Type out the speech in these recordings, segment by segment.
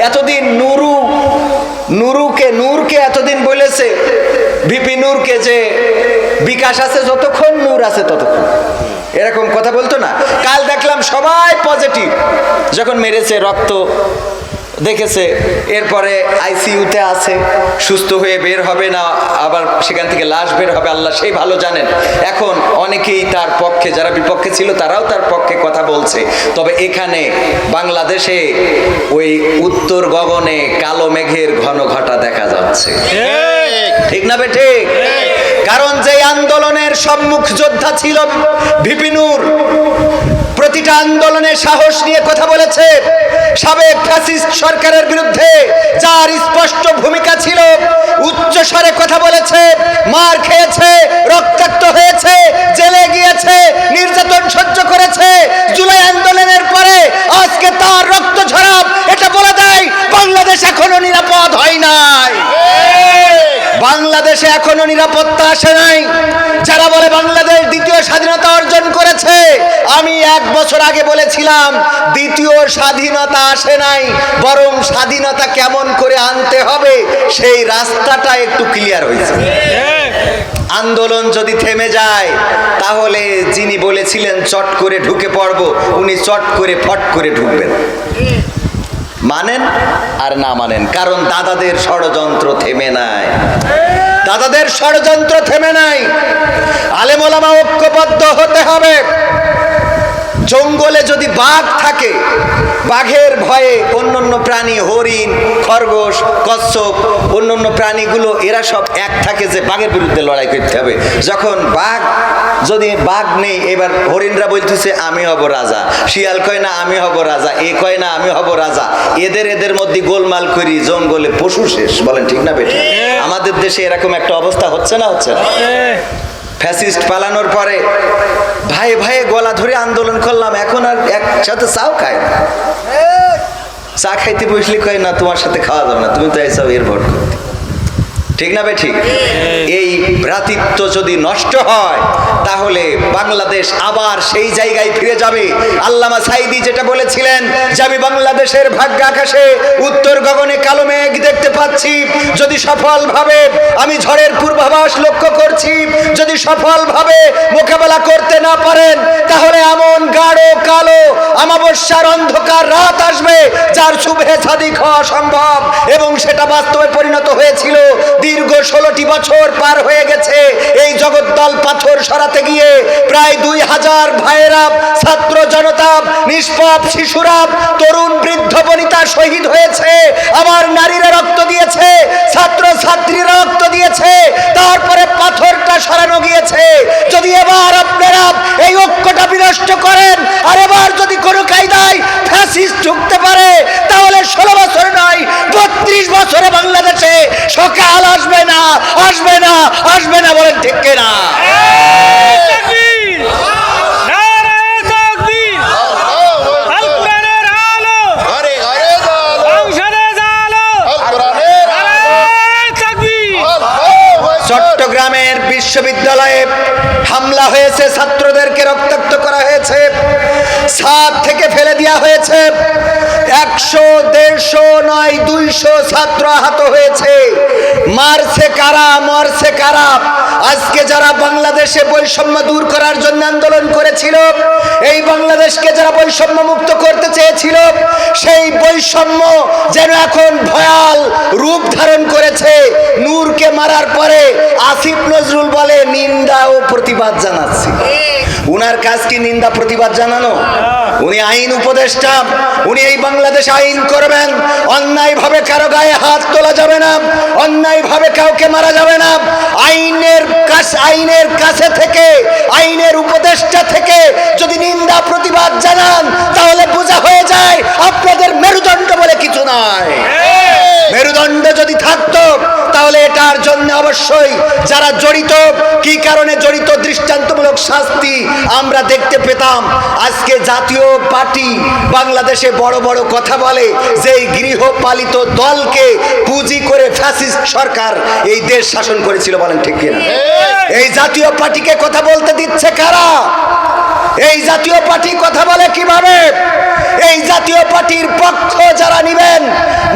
এতদিন নুরু, নুরুকে, নূরকে এতদিন বলেছে, ভিপি নূরকে যে বিকাশ আছে যতক্ষণ, নূর আছে ততক্ষণ। এরকম কথা বলতো না। কাল দেখলাম সবাই পজিটিভ যখন মেরেছে রক্ত দেখেছে এরপরে আইসিইউতে আছে সুস্থ হয়ে বের হবে না আবার সেখান থেকে লাশ বের হবে আল্লাহ সেই ভালো জানেন। এখন অনেকেই তার পক্ষে যারা বিপক্ষে ছিল তারাও তার পক্ষে কথা বলছে। তবে এখানে বাংলাদেশে ওই উত্তর গগনে কালো মেঘের ঘন ঘটা দেখা যাচ্ছে। ঠিক। না বে ঠিক। কারণ যে আন্দোলনের সম্মুখ যোদ্ধা ছিল বিপিনুর প্রতিটা আন্দোলনে সাহস নিয়ে কথা বলেছে। সাবেক ফ্যাসিস্ট সরকারের বিরুদ্ধে যার স্পষ্ট ভূমিকা ছিল, উচ্চ স্বরে কথা বলেছে, মার খেয়েছে, রক্তাক্ত হয়েছে, জেলে গিয়েছে, নির্যাতন সহ্য করেছে। জুলাই আন্দোলনের পরে আজকে তার রক্ত ঝরাপ এটা বলে দেয় বাংলাদেশ এখনও নিরাপদ হয় নাই। বাংলাদেশে এখনও নিরাপত্তা আসে নাই। যারা বলে বাংলাদেশ দ্বিতীয় স্বাধীনতা অর্জন করেছে, আমি এক বছর আগে বলেছিলাম, দ্বিতীয় স্বাধীনতা আসে নাই, বরং স্বাধীনতা কেমন করে আনতে হবে, সেই রাস্তাটা একটু ক্লিয়ার হয়েছে। আন্দোলন যদি থেমে যায়, তাহলে যিনি বলেছিলেন, চট করে ঢুকে পড়ব, উনি চট করে ফট করে ঢুকবেন। মানেন আর না মানেন। কারণ দাদাদের ষড়যন্ত্র থেমে নাই। দাদাদের ষড়যন্ত্র থেমে নাই। আলেমোলামা ঐক্যবদ্ধ হতে হবে। জঙ্গলে যদি বাঘ থাকে, বাঘের ভয়ে অন্যান্য প্রাণী, হরিণ, খরগোশ, কচ্ছপ, অন্যান্য প্রাণীগুলো, এরা সব এক থাকে যে বাঘের বিরুদ্ধে লড়াই করতে হবে। যখন বাঘ যদি বাঘ নেই এবার হরিণরা বলতেছে আমি হব রাজা। শিয়াল কয় না আমি হব রাজা। এ কয় না আমি হব রাজা। এদের এদের মধ্যে গোলমাল করি জঙ্গলে পশু শেষ। বলেন ঠিক না বেটি আমাদের দেশে এরকম একটা অবস্থা হচ্ছে না হচ্ছে না? ফ্যাসিস্ট পালানোর পরে ভাই ভাই গলা ধরে আন্দোলন করলাম এখন আর একসাথে চাও খায় না চা খাইতে বসলে কয় না তোমার সাথে খাওয়া যাবে না তুমি তো এইসব এর ভোট করতে ঠিক না ভাই ঠিক? এই ভ্রাতৃত্ব যদি নষ্ট হয়, তাহলে বাংলাদেশ আবার সেই জায়গায় ফিরে যাবে। আল্লামা সাইদি যেটা বলেছিলেন যে আমি বাংলাদেশের ভাগ্য আকাশে, উত্তর গগনে কালো মেঘ দেখতে পাচ্ছি। যদি সফলভাবে আমি ঝড়ের পূর্বাভাস লক্ষ্য করছি সফলভাবে মোকাবেলা করতে না পারেন, তাহলে এমন গাঢ়, কালো আমাবস্যার অন্ধকার রাত আসবে যার শুভে সাদিক হওয়া সম্ভব। এবং সেটা বাস্তবে পরিণত হয়েছিল। দীর্ঘ ষোলোটি বছর পার হয়ে গেছে। এই জগদ্দল পাথর সরাতে গিয়ে প্রায় দুই হাজার ভাইয়েরা, ছাত্র জনতা নিষ্পাপ শিশুরা তরুণ, বৃদ্ধ শহীদ হয়েছে, আবার নারীরা রক্ত দিয়েছে ছাত্র ছাত্রীরা রক্ত দিয়েছে, তারপরে পাথরটা সরানো গিয়েছে। যদি এবার আপনারা এই ঐক্যটা বিনষ্ট করেন, আর এবার যদি কোনো কায়দায় ফ্যাসিস্ট ঢুকতে পারে, তাহলে ষোলো বছর নয়, বত্রিশ বছরে বাংলাদেশে সকাল আসবে না আসবে না আসবে না বলেন ঠিক একশো দেড়শো নয় দুইশো ছাত্র আহত হয়েছে। মারছে কারা মরছে কারা? আজকে যারা বাংলাদেশে বৈষম্য দূর করার জন্য আন্দোলন করেছিল এই বাংলাদেশকে যারা বৈষম্য মুক্ত করতে চেয়েছিল সেই বৈষম্য যেন এখন ভয়াল রূপ ধারণ করেছে। নূরকে মারার পরে আসিফ নজরুল বলে নিন্দা ও প্রতিবাদ জানাচ্ছি। উনার কাজ কি নিন্দা প্রতিবাদ জানানো? উনি আইন উপদেষ্টা উনি এই বাংলাদেশ আইন করবেন। অন্যায়ভাবে কারও গায়ে হাত তোলা যাবে না অন্যায়ভাবে কাউকে মারা যাবে না। আইনের কাছ আইনের কাছে থেকে আইনের উপদেষ্টা থেকে যদি নিন্দা প্রতিবাদ জানান তাহলে বোঝা হয়ে যায় আপনাদের মেরুদণ্ড বলে কিছু নয় মেরুদণ্ড যদি থাকতো তাহলে এটার জন্য অবশ্যই যারা জড়িত কি কারণে জড়িত দৃষ্টান্তমূলক শাস্তি আমরা দেখতে পেতাম। আজকে জাতীয় পার্টি বাংলাদেশে বড় বড় কথা বলে যে গৃহপালিত দলকে পুঁজি করে ফ্যাসিস্ট সরকার এই দেশ শাসন করেছিল বলেন ঠিক কিনা? এই জাতীয় পার্টিকে কথা বলতে দিচ্ছে কারা? এই জাতীয় পার্টি কথা বলে কীভাবে? এই জাতীয় পার্টির পক্ষ যারা নিবেন,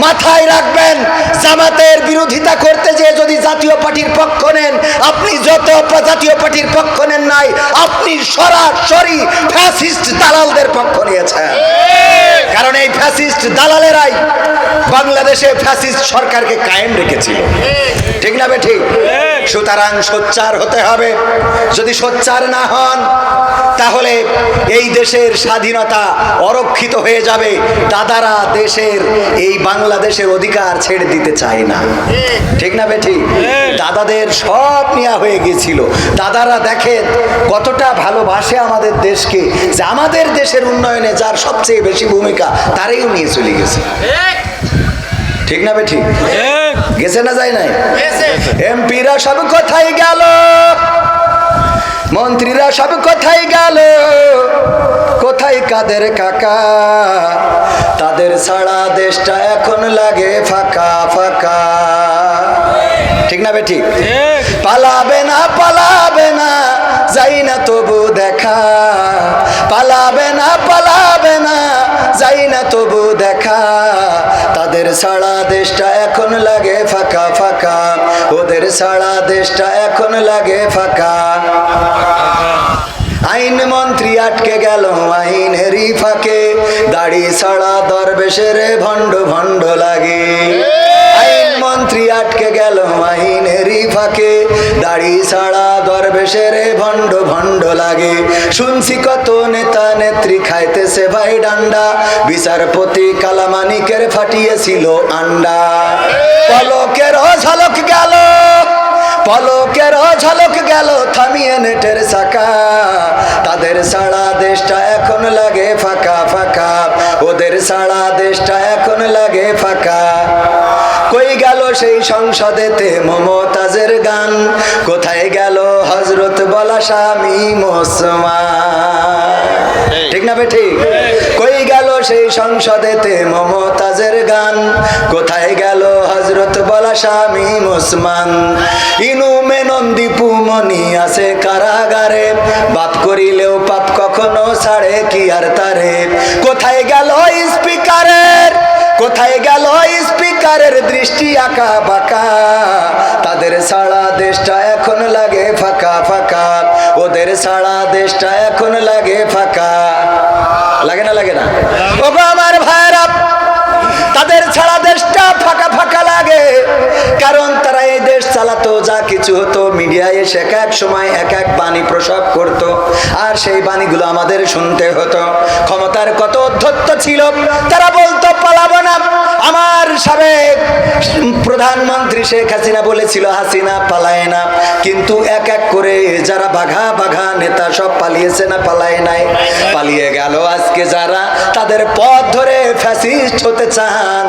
মাথায় রাখবেন, জামাতের বিরোধিতা করতে যে যদি জাতীয় পার্টির পক্ষ নেন, আপনি যত জাতীয় পার্টির পক্ষ নেন নাই, আপনি সরাসরি ফ্যাসিস্ট দালালদের পক্ষ নিয়েছেন। কারণ এই ফ্যাসিস্ট দালালেরাই বাংলাদেশে ফ্যাসিস্ট সরকারকে কায়েম রেখেছিল। ঠিক না বে ঠিক সুতরাং সোচ্চার হতে হবে। যদি সোচ্চার না হন তাহলে এই দেশের স্বাধীনতা অরক্ষিত হয়ে যাবে। দাদারা দেশের এই বাংলাদেশের অধিকার ছেড়ে দিতে চায় না। ঠিক না বে ঠিক দাদাদের সব নেওয়া হয়ে গেছিল দাদারা দেখেন কতটা ভালোবাসে আমাদের দেশকে যে আমাদের দেশের উন্নয়নে যার সবচেয়ে বেশি ভূমিকা তারাইও নিয়ে চলে গেছে। ঠিক। না বে ঠিক ঠিক। গেছে না যায় নাই? এমপিরা সব কোথায় গেল। মন্ত্রীরা সব কোথায় গেল। কোথায় কাদের কাকা? তাদের ছাড়া দেশটা এখন লাগে ফাঁকা ফাঁকা। ঠিক না বে ঠিক ঠিক। পালাবে না পালাবে না যাই না তবু দেখা। পালাবে না পালাবে না যাই না তবু দেখা। তাদের সারা দেশটা এখন লাগে ফাঁকা ফাঁকা। ওদের সারা দেশটা এখন লাগে ফাঁকা। আইন মন্ত্রী আটকে গেল আইন হেরি ফাঁকে। দাড়ি সারা দরবেশের ভণ্ড ভণ্ড লাগে। আইন মন্ত্রী আটকে গেল আইনেরই ফাঁকে। দাড়ি ছাড়া দরবেশের ভণ্ড ভণ্ড লাগে। শুনছি কত নেতা নেত্রী খাইতেছে ভাই ডান্ডা। বিচারপতি কালামানিকের ফাটিয়েছিল আন্ডা। পলকের ঝলক গেল, পলকের ঝলক গেল থামিয়ে নেটের চাকা। তাদের সারা দেশটা এখন লাগে ফাঁকা ফাঁকা। ওদের সারা দেশটা এখন লাগে ফাঁকা। গেল সেই সংসদেতে মমতাজের গান। কোথায় গেল হজরত বলা স্বামী মোসমান ঠিক না ঠিক কই গেল সেই সংসদেতে মমতাজের গান? কোথায় গেল হজরত বলা স্বামী মুসমান ইনু মেনন দীপু মনি আছে কারাগারে। বাপ করিলেও পাপ কখনো ছাড়ে কি আর তারে? কোথায় গেল স্পিকারের? কোথায় গেল স্পিকারের দৃষ্টি আঁকা বাঁকা। তাদের সারা দেশটা এখন লাগে ফাঁকা ফাঁকা। ওদের সারা দেশটা এখন লাগে ফাঁকা। লাগে না লাগে না? ও গো আমার ভাইরা তাদের ছাড়া দেশটা ফাঁকা ফাঁকা লাগে। কারণ তারা এই দেশ চালাতো, যা কিছু হতো, মিডিয়ায় এসে এক এক সময় এক এক বাণী প্রসব করত। আর সেই বাণীগুলো আমাদের শুনতে হতো। ক্ষমতার কত অধ্যত্ত ছিল, তারা বলতো, পালাবো না। আমার সাবেক প্রধানমন্ত্রী শেখ হাসিনা বলেছিল, হাসিনা পালায় না। কিন্তু এক এক করে যারা বাঘা বাঘা নেতা সব পালিয়েছে না পালায় নাই। পালিয়ে গেল আজকে যারা। তাদের পথ ধরে ফ্যাসিস্ট হতে চান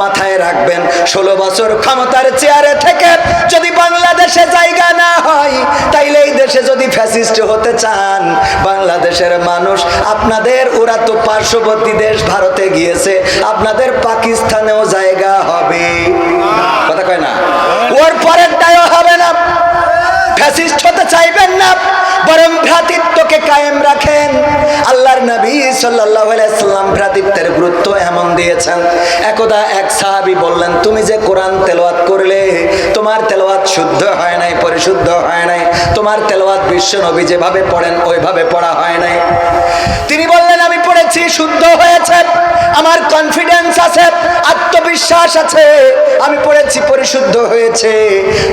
মাথায় রাখবেন। ষোলো বছর ক্ষমতার চেয়ারে থেকে যদি বাংলাদেশে জায়গা না হয়, তাইলে এই দেশে যদি ফ্যাসিস্ট হতে চান, বাংলাদেশের মানুষ আপনাদের ওরা তো পার্শ্ববর্তী দেশ ভারতে গিয়েছে, আপনাদের পাকিস্তানেও জায়গা হবে। কথা কয় না? ওর পরেরটাও হতে চাইবেন না, বরং ভ্রাতৃত্বকে কায়েম রাখেন। আল্লাহর নবী আলাইহি সাল্লাম ভ্রাতৃত্বের গুরুত্ব এমন দিয়েছেন, একদা এক সাহাবী বললেন, তুমি যে কোরআন তেলাওয়াত করলে, তোমার তেলাওয়াত শুদ্ধ হয় নাই, পরিশুদ্ধ হয় নাই, তোমার তেলাওয়াত বিশ্ব নবী যেভাবে পড়েন, ওইভাবে পড়া হয় নাই। তিনি বললেন, আমি পড়েছি, শুদ্ধ হয়েছে, আমার কনফিডেন্স আছে, আত্মবিশ্বাস আছে, আমি পড়েছি, পরিশুদ্ধ হয়েছে।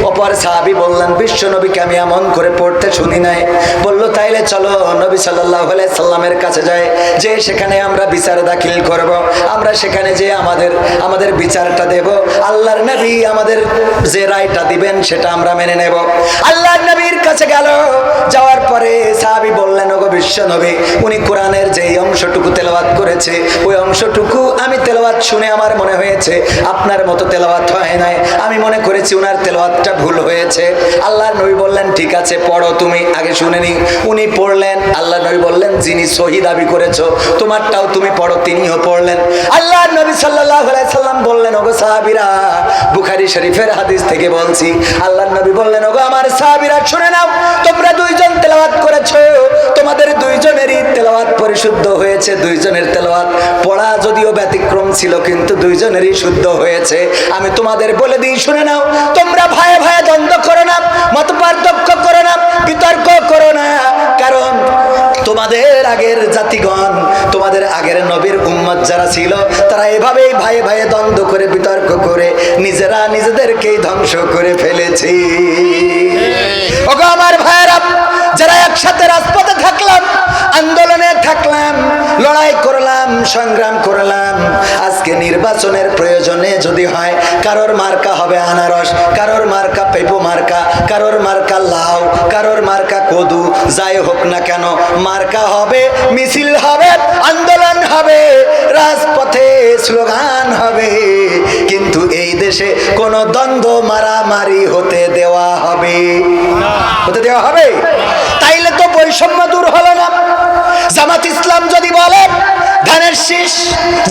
অপর সাহাবি বললেন, বিশ্ব নবীকে আমি এমন করে পড়তে শুনি নাই। বলল, তাইলে চলো, নবী সাল্লাহ সাল্লামের কাছে যাই, যে সেখানে আমরা বিচার দাখিল করব, আমরা সেখানে যে আমাদের আমাদের বিচারটা দেব। আল্লাহর নবী আমাদের যে রায়টা দিবেন, সেটা আমরা মেনে নেব। আল্লাহর নবীর কাছে গেল, যাওয়ার পরে সাহাবি বললেন, ওগো বিশ্ব নবী উনি কোরআনের যে অংশটুকু তেলাওয়াত করেছে, ওই অংশটুকু আমি তেলাওয়াত শুনে আমার মনে হয়েছে, আপনার মতো তেলাওয়াত হয় নাই। আমি মনে করেছি উনার তেলাওয়াতটা ভুল হয়েছে। আল্লাহর নবী বললেন, ঠিক আছে, পড়ো তুমি, আগে শুনে নি উনি পড়লেন আল্লাহ নবী বললেন, যিনি সহি দাবি করেছ, তোমারটাও তুমি পড়ো, তিনিও পড়লেন। আল্লাহ নবী সাল্লাহ সাল্লাম বললেন, ওগো সাহাবিরা, বুখারি শরীফের হাদিস থেকে বলছি। আল্লাহ নবী বললেন, ওগো আমার সাহাবিরা, শুনে নাও, তোমরা দুইজন তেলাওয়াত করেছ, তোমাদের দুইজনেরই তেলাওয়াত পরিশুদ্ধ হয়েছে দুইজনের তেলাওয়াত পড়া যদিও ব্যতিক্রম ছিল কিন্তু দুইজনেরই শুদ্ধ হয়েছে। আমি তোমাদের বলে দিই শুনে নাও তোমরা ভয়ে ভয়ে দ্বন্দ্ব করো না মত পার্থক্য করো না বিতর্ক করো না কারণ তোমাদের আগের জাতিগণ তোমাদের আগের নবীর উম্মত যারা ছিল তারা এভাবেই ভাইয়ে ভাইয়ে দ্বন্দ্ব করে বিতর্ক করে নিজেরা নিজেদেরকেই ধ্বংস করে ফেলেছে। ওগো আমার ভাইয়েরা যারা একসাথে রাজপথে থাকলাম, আন্দোলনে থাকলাম, লড়াই করলাম, সংগ্রাম করলাম, আজকে নির্বাচনের প্রয়োজনে যদি হয়, কারোর মার্কা হবে আনারস, কারোর মার্কা পেপো মার্কা, কারোর মার্কা লাউ, কারোর মার্কা কদু, যাই হোক না কেন, মার্কা হবে, মিছিল হবে, আন্দোলন হবে, রাজপথে স্লোগান হবে, কিন্তু এই দেশে কোনো দ্বন্দ্ব, মারামারি হতে দেওয়া হবে। হতে দেওয়া হবে। তাইলে তো বৈষম্য দূর হলো না। জামাত ইসলাম যদি বলে, ধানের শীষ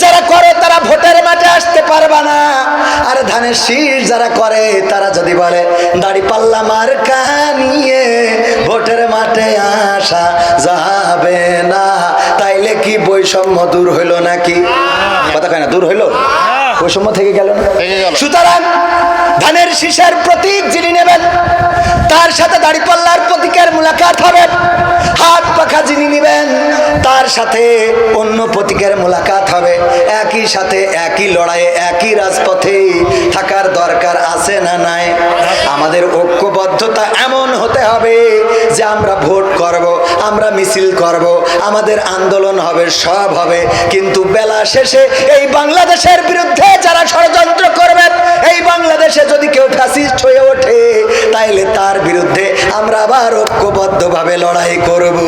যারা করে, তারা ভোটের মাঠে আসতে পারবে না। আর ধানের শীষ যারা করে, তারা যদি বলে, দাড়ি পাল্লা মার নিয়ে ভোটের মাঠে আসা যাবে না। তাইলে কি বৈষম্য দূর হইল নাকি? কথা কয় না, দূর হইল? বৈষম্য থেকে গেল না। সুতরাং ধানের শীষের প্রতীক যিনি নেবেন তার সাথে দাড়িপাল্লার প্রতীকের মুলাকাত হবে। হাত পাখা যিনি নেবেন তার সাথে অন্য প্রতীকের মুলাকাত হবে। একই সাথে একই লড়াইয়ে একই রাজপথে থাকার দরকার আছে না নাই? আমাদের ঐক্যবদ্ধতা এমন হতে হবে যে আমরা ভোট করব। আমরা মিছিল করব, আমাদের আন্দোলন হবে, সব হবে। কিন্তু বেলা শেষে এই বাংলাদেশের বিরুদ্ধে যারা ষড়যন্ত্র করবে, এই বাংলাদেশে যদি কেউ ফ্যাসিস্ট হয়ে ওঠে, তাইলে তার বিরুদ্ধে আমরা আবার ঐক্যবদ্ধভাবে লড়াই করব।